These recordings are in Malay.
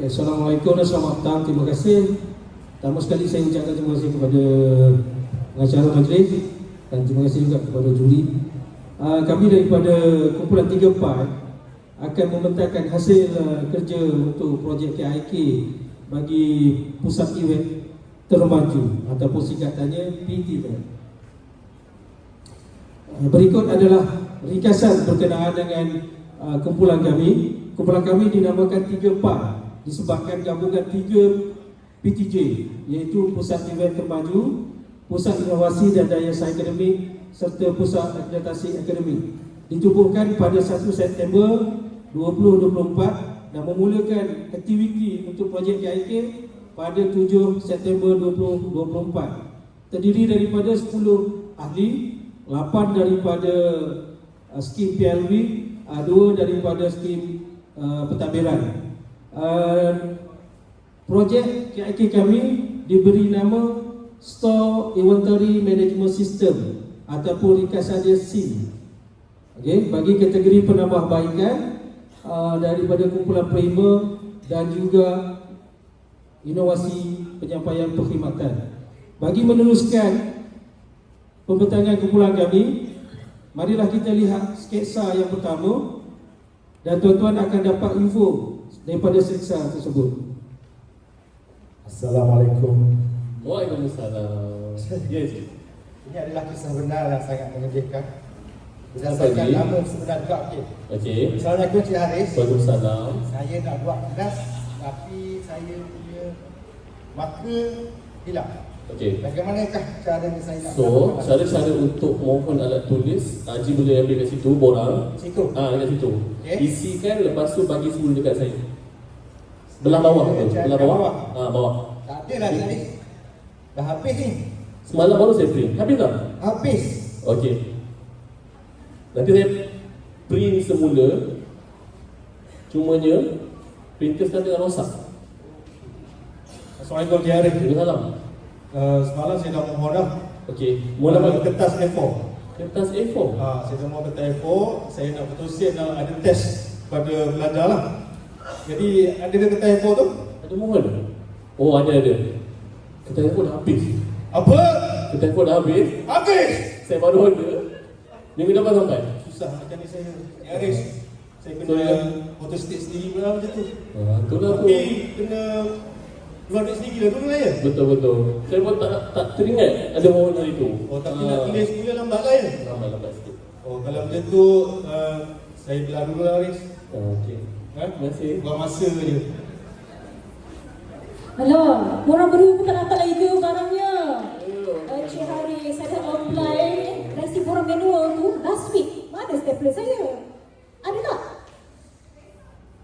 Okay, Assalamualaikum dan selamat datang. Terima kasih. Pertama sekali saya ucapkan terima kasih kepada pengacara majlis dan terima kasih juga kepada juri. Uh, kami daripada kumpulan 3 part akan membentangkan hasil uh, kerja untuk projek KIK bagi pusat event termaju ataupun singkatannya PTV. Uh, berikut adalah ringkasan berkenaan dengan kumpulan kami. Kumpulan kami dinamakan 3 part disebabkan gabungan tiga PTJ iaitu Pusat Event Termaju, Pusat Inovasi dan Daya Sains Akademik serta Pusat Akreditasi Akademik. Ditubuhkan pada 1 September 2024 dan memulakan aktiviti untuk projek KIK pada 7 September 2024 terdiri daripada 10 ahli 8 daripada uh, skim PLV, uh, 2 daripada skim uh, pentadbiran uh, projek KIK kami diberi nama Store Inventory Management System ataupun ringkasan dia SIM. Okey, bagi kategori penambahbaikan uh, daripada kumpulan primer dan juga inovasi penyampaian perkhidmatan. Bagi meneruskan pembentangan kumpulan kami, marilah kita lihat sketsa yang pertama dan tuan-tuan akan dapat info daripada sketsa tersebut. Assalamualaikum. Waalaikumsalam. Ya, Cik. Ini adalah kisah benar yang sangat mengejutkan. Berdasarkan nama sebenar Kak Cik. Okey. Assalamualaikum Cik Haris. Waalaikumsalam. Saya nak buat kelas tapi saya punya maka hilang. Okey. Bagaimanakah caranya saya nak So, cara-cara untuk mohon alat tulis, Haji boleh ambil kat situ, borang. Situ. Ah, dekat situ. Okey. Isikan lepas tu bagi semua dekat saya. Belah bawah tu, belah bawah. Ah, bawah. Tak ada lah Haris. Dah habis ni. Semalam baru saya print. Habis tak? Habis. Okey. Nanti saya print semula. Cumanya printer sekarang tengah rosak. Assalamualaikum Cik Arif Waalaikumsalam. uh, Semalam saya dah mohon dah Okey. Mula apa? kertas A4 Kertas A4. uh, Saya dah mohon kertas A4 Saya nak dan ada test pada pelajar lah Jadi ada ke kertas A4 tu? Ada mohon? Oh ada ada. Kertas A4 dah habis. Apa? Kertas A4 dah habis. Habis! Saya baru order. Minggu depan sampai. Susah macam ni saya Cik Aris Saya So, kena ya. state sendiri pula macam tu Ha, tu lah tu. Tapi kena keluar duit sendiri lah dulu lah ya Betul betul. Saya pun tak tak teringat ada mohon hari tu. Oh tapi Ah. nak tulis pula lambat lah ya lambat lambat sikit. Oh kalau macam tu uh, Saya belah dulu lah Aris Ah, Okey. Ha? Buang masa je Alah, korang berdua pun tak dapat lagi ke barangnya? Uh, Cik Haris, saya dah apply resi borang manual tu last week. Mana stapler saya? Ada tak?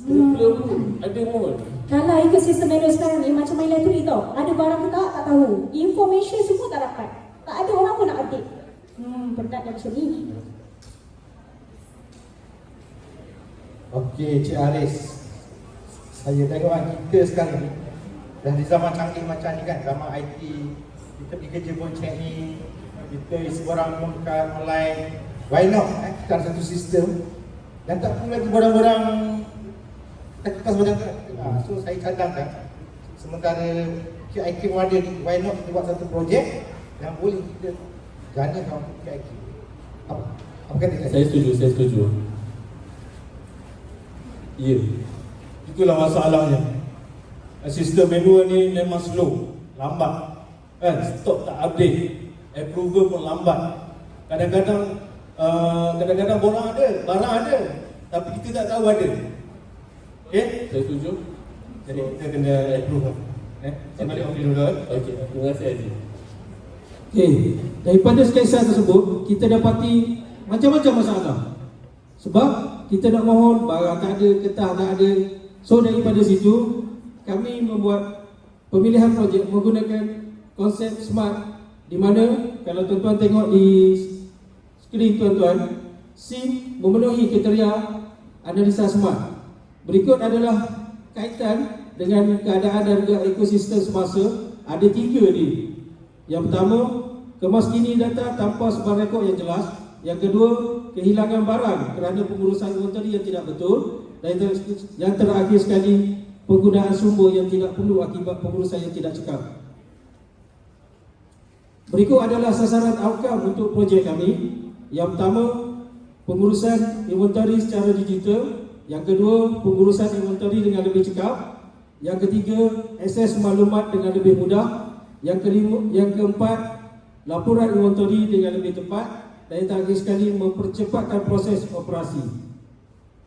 Stapler tu ada mohon. Kalau ekosistem manual sekarang ni macam main library tau. Ada barang ke tak, tak tahu. Information semua tak dapat. Tak ada orang pun nak update. Hmm, penat dah macam ni. Okey Cik Haris. Saya tengok kan kita sekarang ni dah di zaman canggih macam ni kan, zaman IT, kita pergi kerja pun check ni, kita seorang umumkan online. Why not? Eh? Kita ada satu sistem dan tak perlu lagi barang-barang kertas macam tu. Ha, so saya cadangkan sementara KIK pun ada ni, why not kita buat satu projek yang boleh kita ganakan untuk KIK. Apa? Apa kata? Saya setuju, saya setuju. Ya. Itulah masalahnya. Sistem manual ni memang slow, lambat. Kan, stok tak update. Approval pun lambat. Kadang-kadang uh, kadang-kadang borang ada, barang ada, tapi kita tak tahu ada. Okey? Saya setuju. Jadi kita kena approve. Eh, saya balik office dulu eh. Okey, terima kasih. Okey, daripada sketsa tersebut kita dapati macam-macam masalah. Sebab kita nak mohon barang tak ada, ketah tak ada. So daripada situ kami membuat pemilihan projek menggunakan konsep smart di mana kalau tuan-tuan tengok di skrin tuan-tuan SIM memenuhi kriteria analisa smart. Berikut adalah kaitan dengan keadaan dan juga ekosistem semasa ada tiga ni. Yang pertama, kemaskini data tanpa sebarang rekod yang jelas. Yang kedua, kehilangan barang kerana pengurusan inventory yang tidak betul. Dan yang terakhir sekali, penggunaan sumber yang tidak perlu akibat pengurusan yang tidak cekap. Berikut adalah sasaran outcome untuk projek kami. Yang pertama, pengurusan inventory secara digital. Yang kedua, pengurusan inventory dengan lebih cekap. Yang ketiga, akses maklumat dengan lebih mudah. Yang kelima, yang keempat, laporan inventory dengan lebih tepat. Dan yang terakhir sekali, mempercepatkan proses operasi.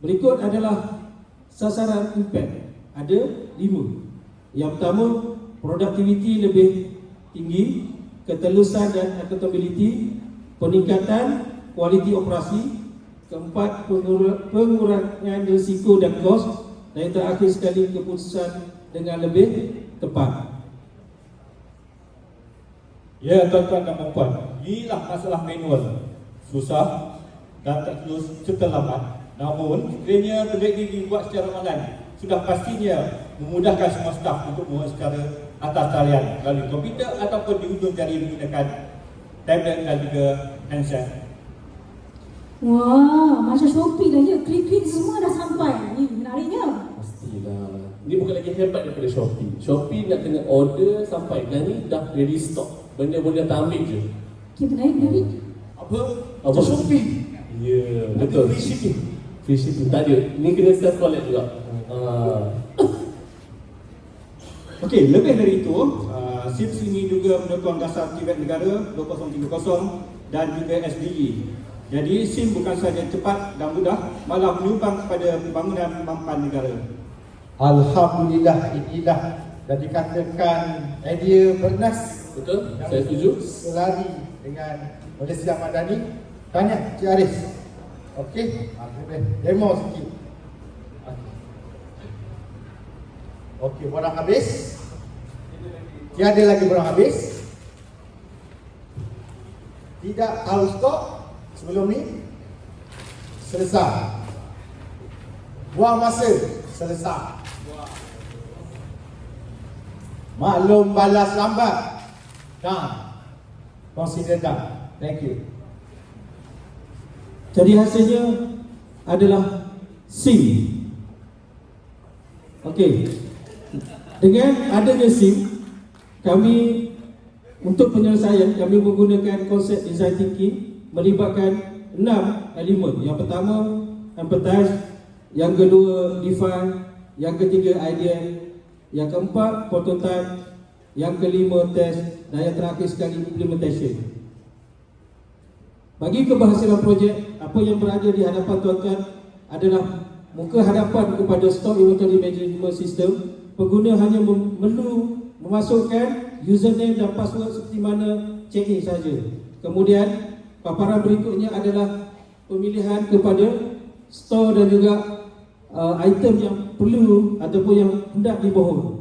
Berikut adalah sasaran impact. Ada lima. Yang pertama, productivity lebih tinggi, ketelusan dan accountability, peningkatan kualiti operasi, keempat pengur- pengurangan risiko dan kos, dan yang terakhir sekali keputusan dengan lebih tepat. Ya tuan-tuan dan puan, inilah masalah manual. Susah dan tak terus serta lambat. Namun, sekiranya projek ini dibuat secara online, sudah pastinya memudahkan semua staf untuk membuat secara atas talian melalui komputer ataupun di ujung jari menggunakan tablet dan juga handset. Wah, macam Shopee dah ya. Klik-klik semua dah sampai. Ni menariknya. Pastilah. Ini bukan lagi hebat daripada Shopee. Shopee nak kena order sampai dan ni dah ready stock. Benda boleh datang ambil je. Okay, menarik, menarik. Apa? Apa? Shopee. Ya, betul. free shipping. Free shipping tak ada. Ni kena self collect juga. Ah. Okey, lebih dari itu, uh, SIPS ini juga menyokong dasar Tibet Negara 2030 dan juga SDG. Jadi SIM bukan sahaja cepat dan mudah, malah menyumbang kepada pembangunan mampan negara. Alhamdulillah inilah dan dikatakan idea bernas Betul? yang Saya setuju. selari dengan Malaysia Madani. Tanya Cik Aris. Okey, boleh demo sikit. Okey, barang habis. Tiada lagi barang habis. Tidak tahu stok sebelum ni. Selesai. Buang masa. Selesai. Maklum balas lambat. Done. Consider done. Thank you. Jadi hasilnya adalah SIM. Okey. Dengan adanya SIM, kami untuk penyelesaian kami menggunakan konsep design thinking melibatkan enam elemen. Yang pertama, empathize, yang kedua, define, yang ketiga, idea, yang keempat, prototype, yang kelima, test dan yang terakhir sekali, implementation. Bagi keberhasilan projek, apa yang berada di hadapan tuan-tuan adalah muka hadapan kepada stock inventory management system. Pengguna hanya perlu memasukkan username dan password seperti mana check-in saja. Kemudian, paparan berikutnya adalah pemilihan kepada store dan juga uh, item yang perlu ataupun yang hendak dibohong.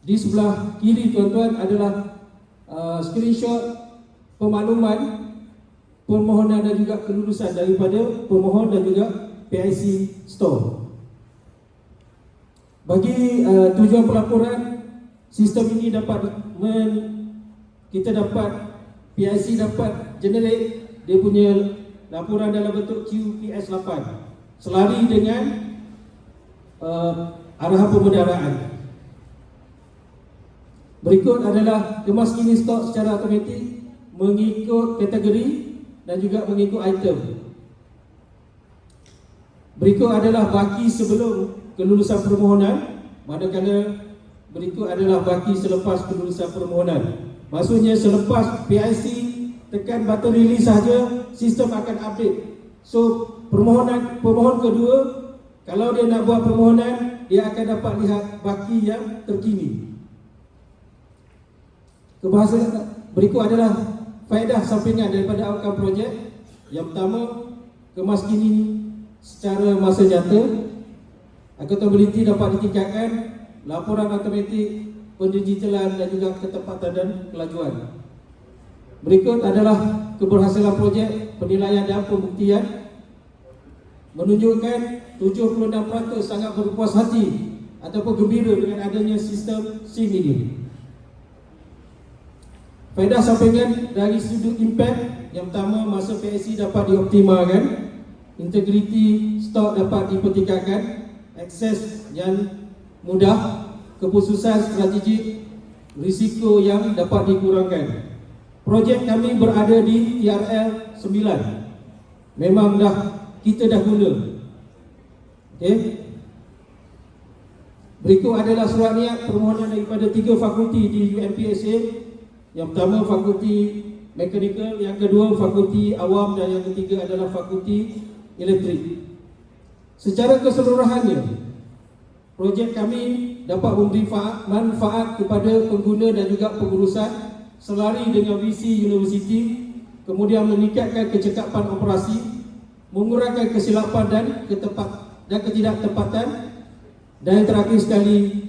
Di sebelah kiri tuan-tuan adalah uh, screenshot pemakluman permohonan dan juga kelulusan daripada pemohon dan juga PIC store. Bagi uh, tujuan pelaporan, sistem ini dapat men, kita dapat PIC dapat generate dia punya laporan dalam bentuk QPS 8 selari dengan uh, arahan pembendaraan. Berikut adalah kemas kini stok secara automatik mengikut kategori dan juga mengikut item. Berikut adalah baki sebelum kelulusan permohonan, manakala berikut adalah baki selepas kelulusan permohonan. Maksudnya selepas PIC tekan button release saja, sistem akan update. So, permohonan pemohon kedua kalau dia nak buat permohonan, dia akan dapat lihat baki yang terkini. Kebahasan berikut adalah faedah sampingan daripada outcome projek. Yang pertama, kemas kini secara masa nyata, accountability dapat ditingkatkan, laporan automatik, pendigitalan dan juga ketepatan dan kelajuan. Berikut adalah keberhasilan projek, penilaian dan pembuktian menunjukkan 76% sangat berpuas hati ataupun gembira dengan adanya sistem SIM ini. Faedah sampingan dari sudut impact Yang pertama, masa PSC dapat dioptimalkan Integriti stok dapat dipertingkatkan Akses yang mudah, keputusan strategik, risiko yang dapat dikurangkan. Projek kami berada di TRL 9. Memang dah kita dah guna. Okey. Berikut adalah surat niat permohonan daripada tiga fakulti di UMPSA. Yang pertama fakulti mekanikal, yang kedua fakulti awam dan yang ketiga adalah fakulti elektrik. Secara keseluruhannya, projek kami dapat memberi fa- manfaat kepada pengguna dan juga pengurusan selari dengan visi universiti, kemudian meningkatkan kecekapan operasi, mengurangkan kesilapan dan ketepat dan ketidaktepatan dan yang terakhir sekali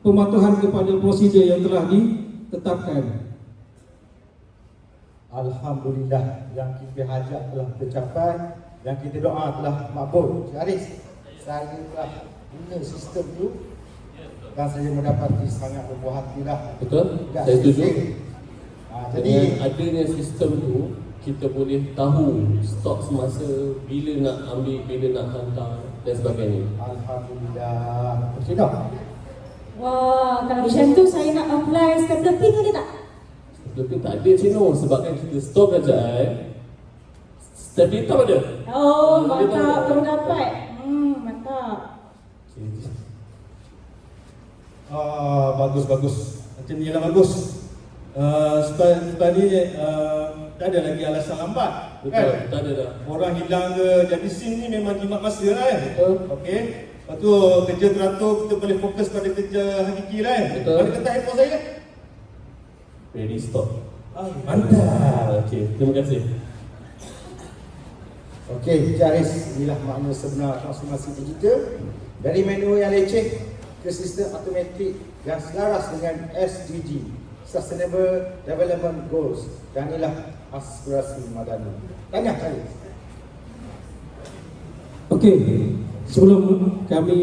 pematuhan kepada prosedur yang telah ditetapkan. Alhamdulillah yang kita hajat telah tercapai yang kita doa telah makbul. Cik Haris, saya telah guna sistem tu dan saya mendapati sangat berbuah hatilah. Betul? Tidak Saya setuju. Ha, Jadi adanya sistem tu kita boleh tahu stok semasa bila nak ambil, bila nak hantar dan sebagainya. Alhamdulillah. Okey dah. Wah, kalau macam tu saya nak apply pin ada tak? Lebih tak ada Cino sebabkan kita stok kerajaan Step hitam ada Oh, mantap. Baru dapat. Hmm, mantap. Ah, bagus bagus. Macam ni lah bagus. Uh, sebab, ni uh, tak ada lagi alasan lambat. Betul, Kan? tak ada dah Orang hilang ke jadi sim ni memang jimat masa lah kan. Betul. Okey. Lepas tu kerja teratur kita boleh fokus pada kerja hakiki lah kan. Betul. Mana kata handphone saya? Ready stop Ah, mantap. Okey, terima kasih Okey, Cik Haris, inilah makna sebenar transformasi digital dari menu yang leceh ke sistem automatik yang selaras dengan SDG Sustainable Development Goals dan inilah aspirasi madani. Tanya Haris. Okey, sebelum kami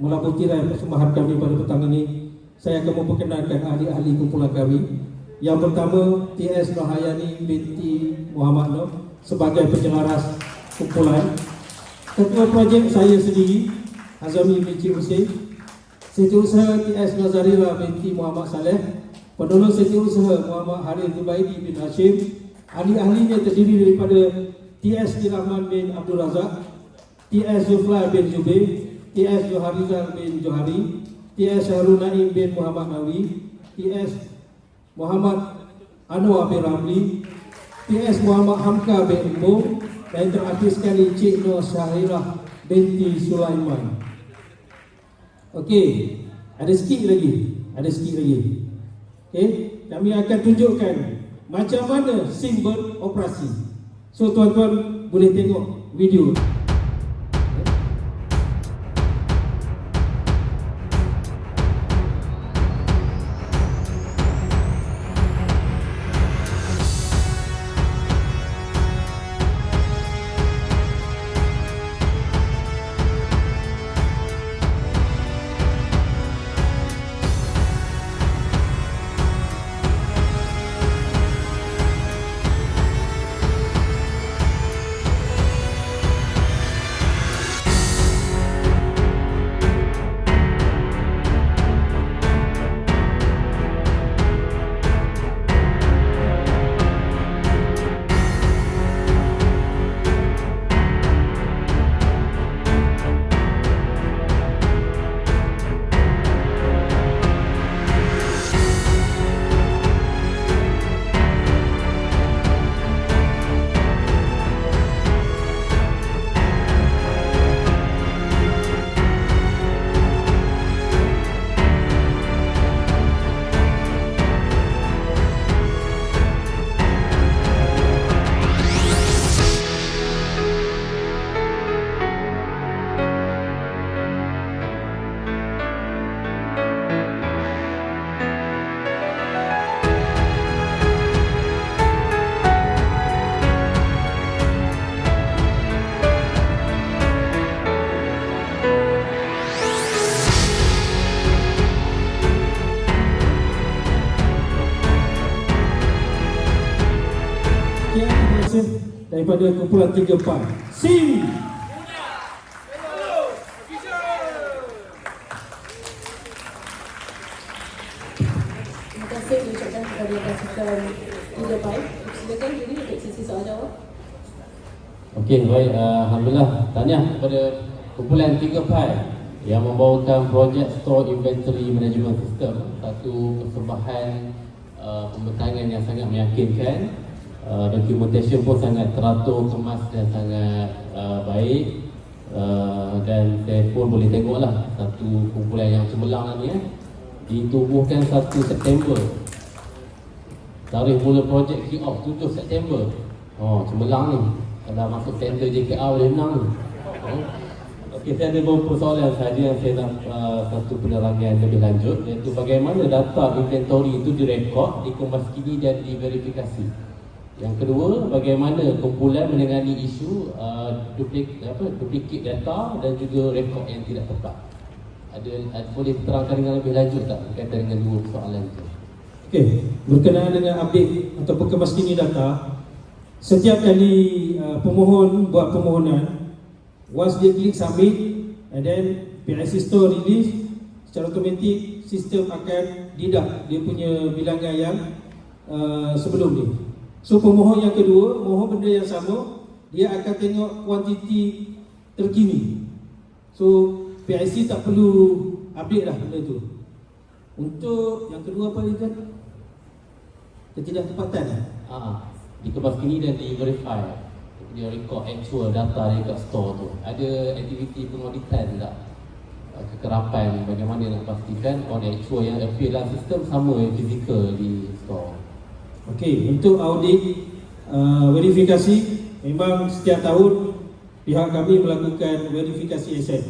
melabuh tirai persembahan kami pada petang ini, saya akan memperkenalkan ahli-ahli kumpulan kami. Yang pertama, TS Nohayani binti Muhammad Noh sebagai penyelaras kumpulan. Ketua projek saya sendiri, Azami binti Hussein. Setiausaha TS Nazarila binti Muhammad Saleh. Penolong Setiausaha Muhammad Harith Zubaidi bin Hashim. Ahli-ahlinya terdiri daripada TS Dirahman bin Abdul Razak, TS Zulfla bin Zubair, TS Joharizal bin Johari, TS Harun Naim bin Muhammad Nawi, TS Muhammad Anwar bin Ramli, TS Muhammad Hamka bin Umum dan terakhir sekali Cik Nur Syahirah binti Sulaiman. Okey, ada sikit lagi, ada sikit lagi. Okey, kami akan tunjukkan macam mana SIM beroperasi. So tuan-tuan boleh tengok video. kasih daripada kumpulan 34. See you. Okey, baik. Uh, Alhamdulillah. Tahniah kepada kumpulan 3 Pai yang membawakan projek Store Inventory Management System. Satu persembahan ah, uh, pembentangan yang sangat meyakinkan. Uh, dokumentasi pun sangat teratur, kemas dan sangat uh, baik. Uh, dan saya pun boleh tengoklah satu kumpulan yang cemerlang ni eh. Ditubuhkan 1 September Tarikh mula projek kick off 7 September Oh, cemerlang ni Kalau masuk tender JKR boleh menang ni oh. Okey, saya ada beberapa soalan sahaja yang saya nak uh, satu penerangan lebih lanjut iaitu bagaimana data inventory itu direkod, dikemaskini dan diverifikasi. Yang kedua, bagaimana kumpulan menangani isu uh, duplik, apa, duplicate data dan juga rekod yang tidak tepat. Ada, ada boleh terangkan dengan lebih lanjut tak berkaitan dengan dua soalan itu? Okey, berkenaan dengan update ataupun kemaskini data, setiap kali uh, pemohon buat permohonan, once dia klik submit and then PIC store release, secara automatik sistem akan deduct dia punya bilangan yang uh, sebelum ni. So pemohon yang kedua, mohon benda yang sama, dia akan tengok kuantiti terkini. So PIC tak perlu update lah benda tu. Untuk yang kedua apa dia kan? Ketidaktepatan lah. Ah, dikemaskini dan di verify. Dia record actual data dia kat store tu. Ada aktiviti pengauditan tak? Ah, Kekerapan bagaimana nak pastikan on actual yang appear dalam sistem sama yang physical di store. Okey, untuk audit uh, verifikasi memang setiap tahun pihak kami melakukan verifikasi aset.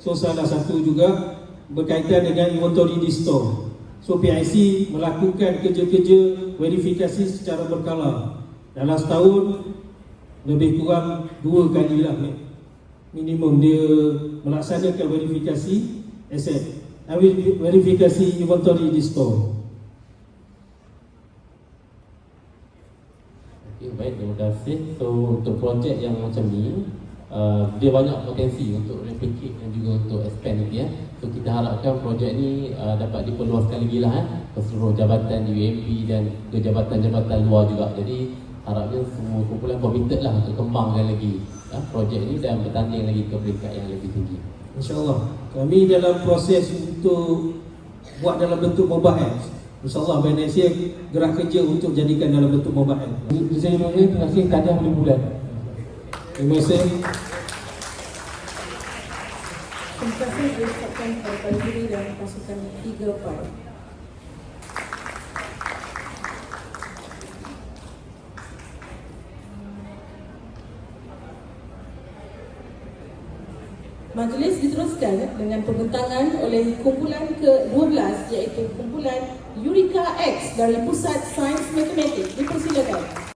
So salah satu juga berkaitan dengan inventory di store. So PIC melakukan kerja-kerja verifikasi secara berkala. Dalam setahun lebih kurang dua kali lah eh. minimum dia melaksanakan verifikasi aset. Verifikasi inventory di store. Okay, baik, terima kasih. So untuk projek yang macam ni, uh, dia banyak potensi untuk replicate dan juga untuk expand lagi ya. So kita harapkan projek ni uh, dapat diperluaskan lagi lah eh, ke seluruh jabatan di UMP dan ke jabatan-jabatan luar juga. Jadi harapnya semua kumpulan committed lah untuk kembangkan lagi uh, projek ni dan bertanding lagi ke peringkat yang lebih tinggi. InsyaAllah Kami dalam proses untuk Buat dalam bentuk mobile InsyaAllah Bank Malaysia gerak kerja untuk jadikan dalam bentuk mobile Saya Nurul, terima kasih kadang boleh bulan. Terima kasih Terima kasih diucapkan kepada Bajuri dan pasukan 3 Pi. Majlis diteruskan dengan pembentangan oleh kumpulan ke-12 iaitu kumpulan Eureka X dari Pusat Sains Matematik. Dipersilakan.